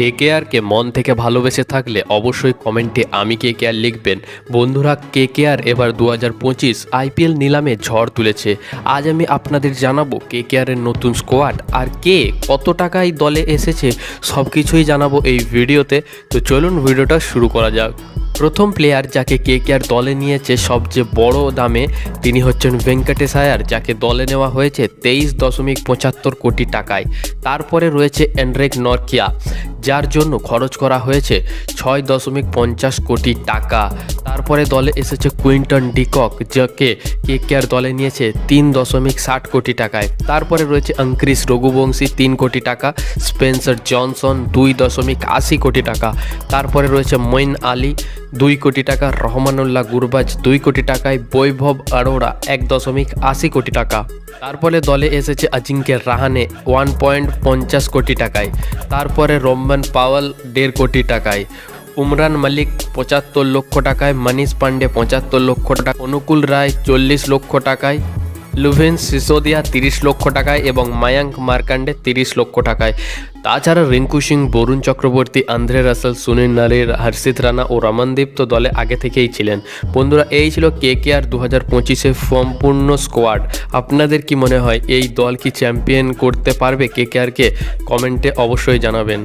কে কে আর কে মন থেকে ভালোবেসে থাকলে অবশ্যই কমেন্টে আমি কে কে আর লিখবেন। বন্ধুরা, কে কে আর এবার দু হাজার পঁচিশ আইপিএল নিলামে ঝড় তুলেছে। আজ আমি আপনাদের জানাব কে কে আরের নতুন স্কোয়াড আর কে কত টাকায় দলে এসেছে সব কিছুই জানাব এই ভিডিওতে। তো চলুন ভিডিওটা শুরু করা যাক। প্রথম প্লেয়ার যাকে কে কে আর দলে নিয়েছে সবচেয়ে বড় দামে, তিনি হচ্ছেন ভেঙ্কটেশ আয়ার, যাকে দলে নেওয়া হয়েছে তেইশ দশমিক পঁচাত্তর কোটি টাকায়। তারপরে রয়েছে এন্ড্রেক নরকিয়া। যার জন্য খরচ করা হয়েছে ছয় দশমিক পঞ্চাশ কোটি টাকা। তারপরে দলে এসেছে কুইন্টন ডিকক, যাকে কে কে আর দলে নিয়েছে তিন দশমিক ষাট কোটি টাকায়। তারপরে রয়েছে অঙ্ক্রিস রঘুবংশী, তিন কোটি টাকা। স্পেন্সার জনসন, দুই দশমিক আশি কোটি টাকা। তারপরে রয়েছে মঈন আলী, দুই কোটি টাকা। রহমানুল্লাহ গুরবাজ, দুই কোটি টাকায়। বৈভব আরোরা, এক দশমিক আশি কোটি টাকা। তারপরে দলে এসেছে অজিঙ্ক্য রাহানে ওয়ান পয়েন্ট পঞ্চাশ কোটি টাকায়। তারপরে রোমান পাওয়াল দেড় কোটি টাকায়। উমরান মালিক পঁচাত্তর লক্ষ টাকায় মনীষ পাণ্ডে পঁচাত্তর লক্ষ টাকা অনুকূল রায় চল্লিশ লক্ষ টাকায়। লুভেন সিসোদিয়া তিরিশ লক্ষ টাকায় এবং মায়াঙ্ক মার্কান্ডে তিরিশ লক্ষ টাকায়। তাছাড়া Rinku Singh, Varun Chakravarthy, Andre Russell, Sunil নারির Harshit Rana ও রমনদীপ তো দলে আগে থেকেই ছিলেন। বন্ধুরা, এই ছিল কে কে আর দু হাজার পঁচিশে সম্পূর্ণ স্কোয়াড। আপনাদের কি মনে হয়, এই দল কি চ্যাম্পিয়ন করতে পারবে কে কে আরকে কমেন্টে অবশ্যই জানাবেন।